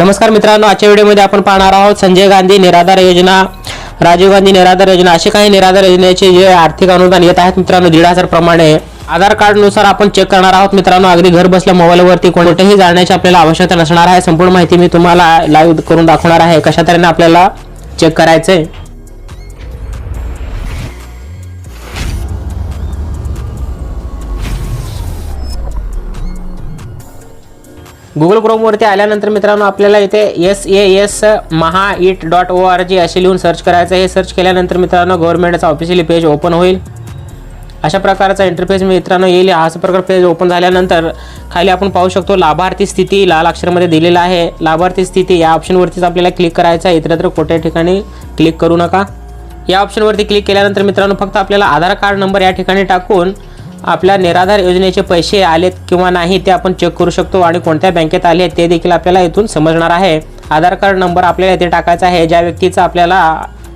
नमस्कार मित्रांनो आजच्या व्हिडिओमध्ये आपण पाहणार आहोत संजय गांधी निराधार योजना राजीव गांधी निराधार योजना असे काही निराधार योजनेचे जे आर्थिक अनुदान येत आहेत मित्रांनो दीड हजार प्रमाणे. आधार कार्डनुसार आपण चेक करणार आहोत मित्रांनो अगदी घर बसल्या मोबाईलवरती कोणतेही जाण्याची आपल्याला आवश्यकता नसणार आहे. संपूर्ण माहिती मी तुम्हाला लाईव्ह करून दाखवणार आहे कशा तऱ्हेने आपल्याला चेक करायचं आहे गुगल क्रोमवरती आल्यानंतर मित्रांनो आपल्याला इथे S A S Maha IT dot O R G असे लिहून सर्च करायचं हे सर्च केल्यानंतर मित्रांनो गव्हर्नमेंटचा ऑफिशियली पेज ओपन होईल. अशा प्रकारचा इंटरफेस मित्रांनो येईल. हा असा प्रकार पेज ओपन झाल्यानंतर खाली आपण पाहू शकतो लाभार्थी स्थिती लाल अक्षरामध्ये दिलेला आहे. लाभार्थी स्थिती या ऑप्शनवरतीच आपल्याला क्लिक करायचं आहे. इतरत्र कोठ्या ठिकाणी क्लिक करू नका. या ऑप्शनवरती क्लिक केल्यानंतर मित्रांनो फक्त आपल्याला आधार कार्ड नंबर या ठिकाणी टाकून आपल्या निराधार योजनेचे पैसे आलेत किंवा नाही ते आपण चेक करू शकतो आणि कोणत्या बँकेत आले आहेत ते देखील आपल्याला इथून समजणार आहे. आधार कार्ड नंबर आपल्याला इथे टाकायचा आहे. ज्या व्यक्तीचा आपल्याला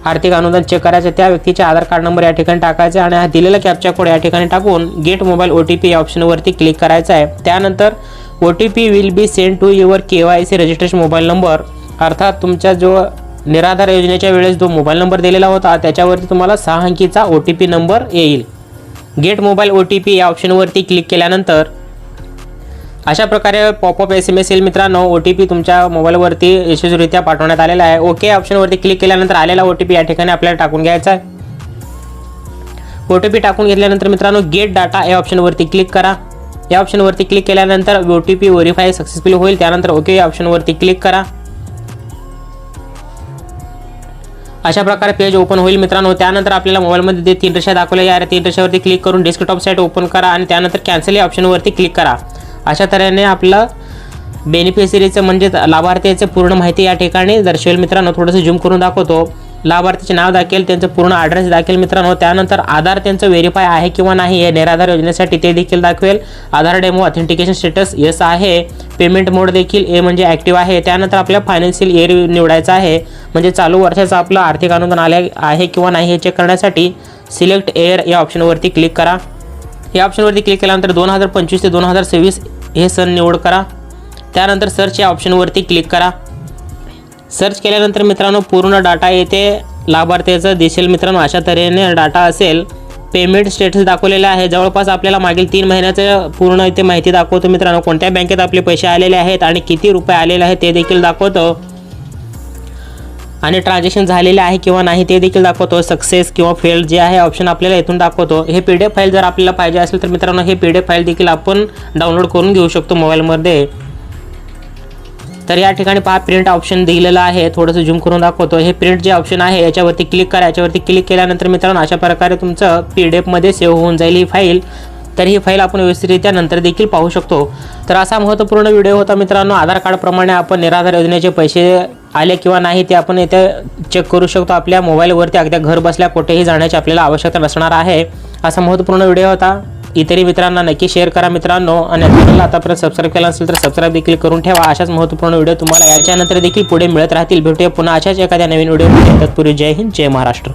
आर्थिक अनुदान चेक करायचं आहे, त्या व्यक्तीचे आधार कार्ड नंबर या ठिकाणी टाकायचा आहे आणि हा दिलेला कॅपचा कोड या ठिकाणी टाकून get mobile O T P या ऑप्शनवरती क्लिक करायचं आहे. त्यानंतर O T P will be send to your K Y C registration mobile number अर्थात तुमच्या जो निराधार योजनेच्या वेळेस जो मोबाईल नंबर दिलेला होता त्याच्यावरती तुम्हाला सहा अंकीचा ओ टी पी नंबर येईल. Get mobile O T P या ऑप्शनवरती क्लिक केल्यानंतर अशा प्रकारे पॉपअप एस एम एस येईल मित्रांनो. ओ टी पी तुमच्या मोबाईलवरती यशस्वीरित्या पाठवण्यात आलेला आहे. ओके ऑप्शनवरती क्लिक केल्यानंतर आलेला ओ टी पी या ठिकाणी आपल्याला टाकून घ्यायचा आहे. ओ टी पी टाकून घेतल्यानंतर मित्रांनो गेट डाटा या ऑप्शनवरती क्लिक करा. या ऑप्शनवरती क्लिक केल्यानंतर O T P verify successful होईल. त्यानंतर ओके या ऑप्शनवरती क्लिक करा. अशा प्रकारे पेज ओपन होईल मित्रांनो. त्यानंतर आपल्याला मोबाईलमध्ये जे तीन रेषा दाखवल्या. या तीन रेषावरती क्लिक करून डेस्कटॉप साईट ओपन करा आणि त्यानंतर कॅन्सल या ऑप्शनवरती क्लिक करा. अशा तऱ्हेने आपलं बेनिफिशरीचं म्हणजे लाभार्थीचं पूर्ण माहिती या ठिकाणी दर्शवेल मित्रांनो. थोडंसं झूम करून दाखवतो. लाभार्थीचे नाव दाखल त्यांचं पूर्ण ॲड्रेस दाखल मित्रांनो. त्यानंतर आधार त्यांचं व्हेरीफाय आहे किंवा नाही हे निराधार योजनेसाठी ते देखील दाखवेल. Aadhaar demo authentication status yes आहे. पेमेंट मोड देखील ए म्हणजे ॲक्टिव्ह आहे. त्यानंतर आपल्या फायनान्शियल इयर निवडायचं आहे. म्हणजे चालू वर्षाचं आपलं आर्थिक अनुदान आले आहे किंवा नाही हे चेक करण्यासाठी सिलेक्ट एअर या ऑप्शनवरती क्लिक करा. या ऑप्शनवरती क्लिक केल्यानंतर दोन हजार पंचवीस ते दोन हजार सव्वीस हे सण निवड करा. त्यानंतर सर्च या ऑप्शनवरती क्लिक करा. सर्च केल्यानंतर मित्रांनो पूर्ण डाटा येथे लाभार्थ्याचं दिसेल. मित्रांनो अशा तऱ्हेने डाटा असेल. पेमेंट स्टेटस दाखवलेलं आहे. जवळपास आपल्याला मागील तीन महिन्याचं पूर्ण इथे माहिती दाखवतो मित्रांनो. कोणत्या बँकेत आपले पैसे आलेले आहेत आणि किती रुपये आलेले आहेत ते देखील दाखवतो. आणि ट्रान्झॅक्शन झालेले आहे किंवा नाही ते देखील दाखवतो. सक्सेस किंवा फेल जे आहे ऑप्शन आपल्याला इथून दाखवतो. हे पी डी एफ फाईल जर आपल्याला पाहिजे असेल तर मित्रांनो हे पी डी एफ फाईल देखील आपण डाउनलोड करून घेऊ शकतो मोबाईलमध्ये तर या ठिकाणी पहा प्रिंट ऑप्शन दिलेलं आहे. थोडंसं झूम करून दाखवतो. हे प्रिंट जे ऑप्शन आहे याच्यावरती क्लिक करा. याच्यावरती क्लिक केल्यानंतर मित्रांनो अशा प्रकारे तुमचं पी डी एफमध्ये सेव्ह होऊन जाईल ही फाईल तर ही फाईल आपण व्यवस्थितरित्या नंतर देखील पाहू शकतो. तर असा महत्त्वपूर्ण व्हिडिओ होता मित्रांनो. आधार कार्डप्रमाणे आपण निराधार योजनेचे पैसे आले किंवा नाही ते आपण येथे चेक करू शकतो. आपल्या मोबाईलवरती अगदी घर बसल्या कुठेही जाण्याची आपल्याला आवश्यकता नसणार आहे. असा महत्त्वपूर्ण व्हिडिओ होता. इतरही मित्रांना नक्की शेअर करा मित्रांनो. आणि चॅनलला आतापर्यंत सबस्क्राईब केला असेल तर सबस्क्राईब देखील करून ठेवा. अशाच महत्त्वपूर्ण व्हिडिओ तुम्हाला याच्यानंतर देखील पुढे मिळत राहतील. भेटूया पुन्हा अशाच एखाद्या नवीन व्हिडिओ तत्पूर्वी जय हिंद जय महाराष्ट्र.